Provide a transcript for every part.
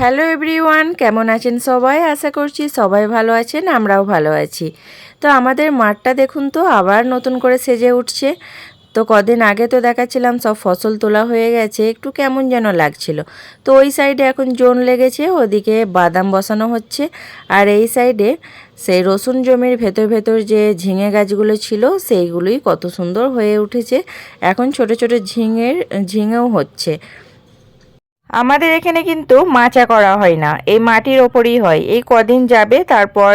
Hello everyone, কেমন আছেন সবাই? আশা করছি সবাই ভালো আছেন, আমরাও ভালো আছি। তো আমাদের মাঠটা দেখুন তো, আবার নতুন করে সেজে উঠছে। তো কদিন আগে তো দেখাচ্ছিলাম, সব ফসল তোলা হয়ে গেছে, একটু কেমন যেন লাগছিল। তো ওই সাইডে এখন জোন লেগেছে, ওদিকে বাদাম বসানো হচ্ছে। আর এই সাইডে সেই রসুন জমির ভেতর ভেতর যে ঝিঙে গাছগুলো ছিল, সেইগুলোই কত সুন্দর হয়ে উঠেছে। এখন ছোট ছোট ঝিঙের, ঝিঙেও হচ্ছে। আমাদের এখানে কিন্তু মাচা করা হয় না। এই মাটির ওপরই হয়। এই কদিন যাবে, তারপর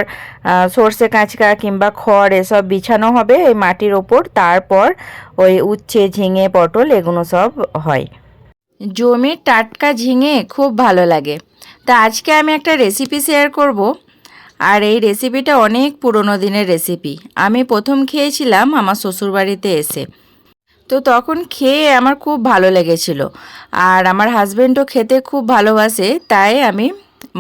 সর্ষে, কাঁচকা কিংবা খড় এসব বিছানো হবে এই মাটির ওপর। তারপর ওই উচ্ছে, ঝিঙে, পটল এগুলো সব হয়। জমির টাটকা ঝিঙে খুব ভালো লাগে। তা আজকে আমি একটা রেসিপি শেয়ার করব। আর এই রেসিপিটা অনেক পুরনো দিনের রেসিপি আমি প্রথম খেয়েছিলাম আমার শ্বশুরবাড়িতে এসে। তো তখন খেয়ে আমার খুব ভালো লেগেছিল। আর আমার হাজব্যান্ডও খেতে খুব ভালোবাসে, তাই আমি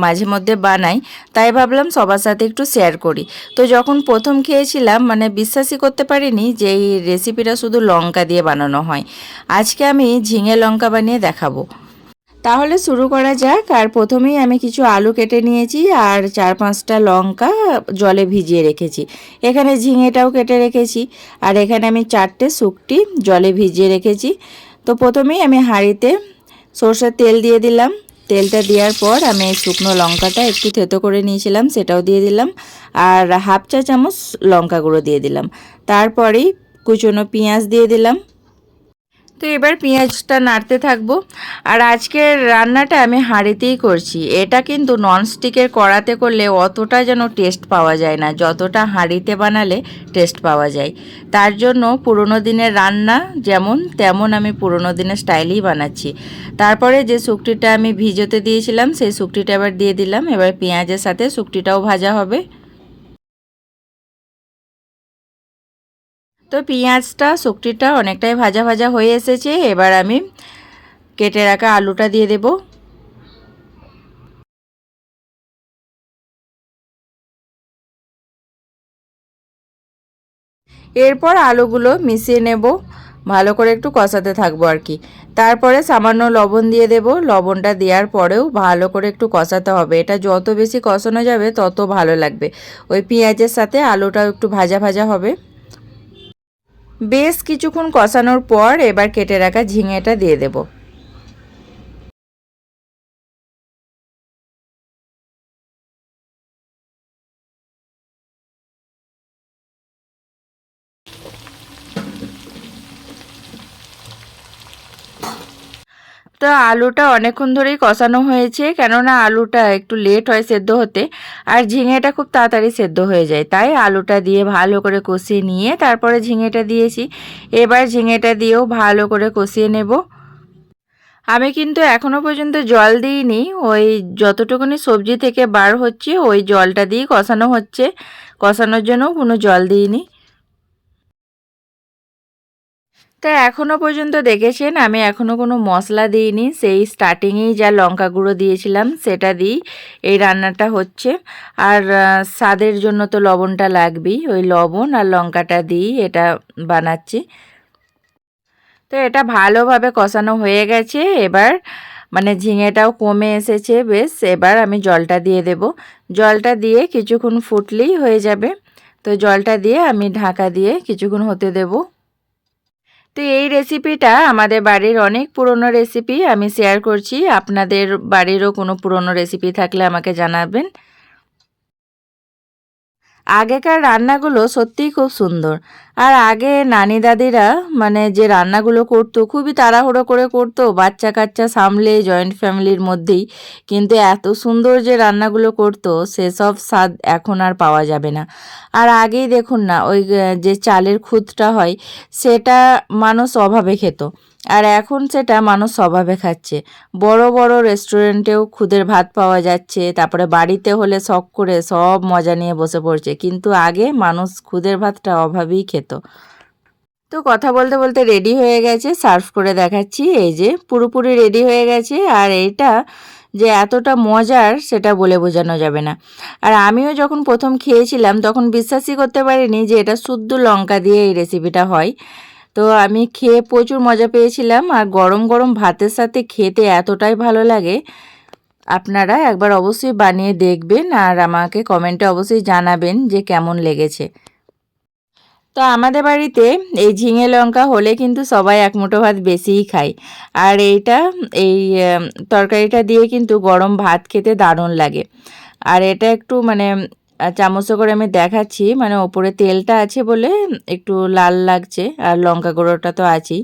মাঝে মধ্যে বানাই। তাই ভাবলাম সবার সাথে একটু শেয়ার করি। তো যখন প্রথম খেয়েছিলাম মানে বিশ্বাসই করতে পারিনি যে এই রেসিপিটা শুধু লঙ্কা দিয়ে বানানো হয়। আজকে আমি ঝিঙে লঙ্কা বানিয়ে দেখাবো। তাহলে শুরু করা যাক। আর প্রথমেই আমি কিছু আলু কেটে নিয়েছি আর চার পাঁচটা লঙ্কা জলে ভিজিয়ে রেখেছি। এখানে ঝিঙেটাও কেটে রেখেছি। আর এখানে আমি চারটে শুকটি জলে ভিজিয়ে রেখেছি। তো প্রথমেই আমি হাঁড়িতে সর্ষের তেল দিয়ে দিলাম। তেলটা দেওয়ার পর আমি এই শুকনো লঙ্কাটা একটু থেতো করে নিয়েছিলাম, সেটাও দিয়ে দিলাম। আর হাফ চা চামচ লঙ্কা গুঁড়ো দিয়ে দিলাম। তারপরেই কুচনো পেঁয়াজ দিয়ে দিলাম। তো এবার পেঁয়াজটা নাড়তে থাকব। আর আজকের রান্নাটা আমি হাঁড়িতেই করছি। এটা কিন্তু ননস্টিকের কড়াতে করলে অতটা যেন টেস্ট পাওয়া যায় না। যতটা হাঁড়িতে বানালে টেস্ট পাওয়া যায়। তার জন্য পুরনো দিনের রান্না যেমন, তেমন আমি পুরনো দিনের স্টাইলেই বানাচ্ছি। তারপরে যে শুকটিটা আমি ভিজোতে দিয়েছিলাম, সেই শুকটিটা এবার দিয়ে দিলাম। এবার পেঁয়াজের সাথে শুকটিটাও ভাজা হবে। তো পেঁয়াজটা, শুকটিটা অনেকটাই ভাজা ভাজা হয়ে এসেছে। এবার আমি কেটে রাখা আলুটা দিয়ে দেব। এরপর আলুগুলো মিশিয়ে নেব। ভালো করে একটু কষাতে থাকব আর কি। তারপরে সামান্য লবণ দিয়ে দেব। লবণটা দেওয়ার পরেও ভালো করে একটু কষাতে হবে। এটা যত বেশি কষানো যাবে, তত ভালো লাগবে। ওই পেঁয়াজের সাথে আলুটাও একটু ভাজা ভাজা হবে। বেশ কিছুক্ষণ কষানোর পর এবার কেটে রাখা ঝিঙেটা দিয়ে দেব। তো আলুটা অনেকক্ষণ ধরেই কষানো হয়েছে, কেননা আলুটা একটু লেট হয় সেদ্ধ হতে, আর ঝিঙেটা খুব তাড়াতাড়ি সেদ্ধ হয়ে যায়। তাই আলুটা দিয়ে ভালো করে কষিয়ে নিয়ে তারপরে ঝিঙেটা দিয়েছি। এবার ঝিঙেটা দিয়েও ভালো করে কষিয়ে নেব। আমি কিন্তু এখনও পর্যন্ত জল দিইনি, ওই যতটুকুনি সবজি থেকে বার হচ্ছে, ওই জলটা দিয়েই কষানো হচ্ছে। কষানোর জন্য কোনো জল দিইনি। তা এখনও পর্যন্ত দেখেছেন? আমি এখনও কোনো মশলা দিইনি। সেই স্টার্টিংয়েই যা লঙ্কা গুঁড়ো দিয়েছিলাম, সেটা দিই। এই রান্নাটা হচ্ছে। আর স্বাদের জন্য তো লবণটা লাগবেই। ওই লবণ আর লঙ্কাটা দিই, এটা বানাচ্ছি। তো এটা ভালোভাবে কষানো হয়ে গেছে। এবার মানে ঝিঙেটাও কমে এসেছে বেশ। এবার আমি জলটা দিয়ে দেব। জলটা দিয়ে কিছুক্ষণ ফুটলেই হয়ে যাবে। তো জলটা দিয়ে আমি ঢাকা দিয়ে কিছুক্ষণ হতে দেবো। তো এই রেসিপিটা আমাদের বাড়ির অনেক পুরনো রেসিপি আমি শেয়ার করছি। আপনাদের বাড়িরও কোনো পুরনো রেসিপি থাকলে আমাকে জানাবেন। আগেকার রান্নাগুলো সত্যিই খুব সুন্দর। আর আগে নানি দাদিরা মানে যে রান্নাগুলো করতো, খুবই তাড়াহুড়ো করে করতো বাচ্চা কাচ্চা সামলে জয়েন্ট ফ্যামিলির মধ্যেই। কিন্তু এত সুন্দর যে রান্নাগুলো করতো, সেসব স্বাদ এখন আর পাওয়া যাবে না। আর আগেই দেখুন না, ওই যে চালের খুদটা হয়, সেটা মানুষ অভাবে খেত। আর এখন সেটা মানুষ অভাবে খাচ্ছে। বড় বড় রেস্টুরেন্টেও খুদের ভাত পাওয়া যাচ্ছে, তারপরে বাড়িতে হলে শখ করে সব মজা নিয়ে বসে পড়ছে। কিন্তু আগে মানুষ খুদের ভাতটা অভাবেই খেত। তো কথা বলতে বলতে রেডি হয়ে গেছে সার্ভ করে দেখাচ্ছি। এই যে পুরোপুরি রেডি হয়ে গেছে, আর এইটা যে এতটা মজার সেটা বলে বোঝানো যাবে না। আর আমিও যখন প্রথম খেয়েছিলাম, তখন বিশ্বাসই করতে পারিনি যে এটা শুদ্ধ লঙ্কা দিয়ে এই রেসিপিটা হয়। তো আমি খেয়ে প্রচুর মজা পেয়েছিলাম আর গরম গরম ভাতের সাথে খেতে এতটাই ভালো লাগে। আপনারা একবার অবশ্যই বানিয়ে দেখবেন আর আমাকে কমেন্টে অবশ্যই জানাবেন যে কেমন লেগেছে। তো আমাদের বাড়িতে এই ঝিঙে লঙ্কা হলে কিন্তু সবাই এক মুঠো ভাত বেশিই খায়। আর এইটা, এই তরকারিটা দিয়ে কিন্তু গরম ভাত খেতে দারুণ লাগে। আর এটা একটু মানে চামচে করে আমি দেখাচ্ছি মানে ওপরে তেলটা আছে বলে একটু লাল লাগছে আর লঙ্কা গুঁড়োটা তো আছেই।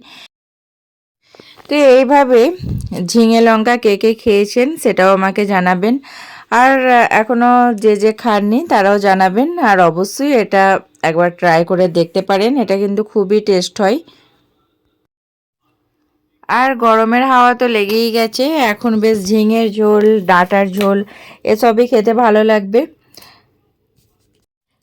তো এইভাবে ঝিঙে লঙ্কা কে কে খেয়েছেন সেটাও আমাকে জানাবেন। আর আহ, এখনও যে যে খাননি তারাও জানাবেন আর অবশ্যই এটা একবার ট্রাই করে দেখতে পারেন এটা কিন্তু খুবই টেস্ট হয়। আর গরমের হাওয়া তো লেগেই গেছে এখন বেশ ঝিঙের ঝোল ডাঁটার ঝোল এসবই খেতে ভালো লাগবে।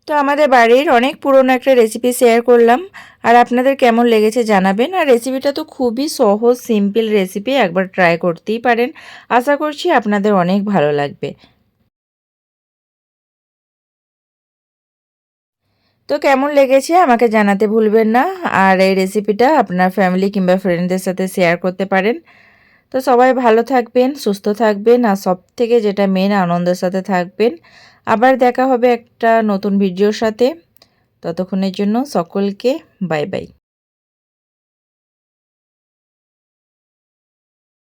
তো আমাদের বাড়ির অনেক পুরনো একটা রেসিপি শেয়ার করলাম। আর আপনাদের কেমন লেগেছে জানাবেন। আর রেসিপিটা তো খুবই সহজ সিম্পল রেসিপি একবার ট্রাই করতেই পারেন। আশা করছি আপনাদের অনেক ভালো লাগবে। তো কেমন লেগেছে আমাকে জানাতে ভুলবেন না। আর এই রেসিপিটা আপনার ফ্যামিলি কিংবা ফ্রেন্ডদের সাথে শেয়ার করতে পারেন। তো সবাই ভালো থাকবেন, সুস্থ থাকবেন আর সব থেকে যেটা মেন আনন্দের সাথে থাকবেন। আবার দেখা হবে একটা নতুন ভিডিওর সাথে। ততক্ষণের জন্য সকলকে বাই বাই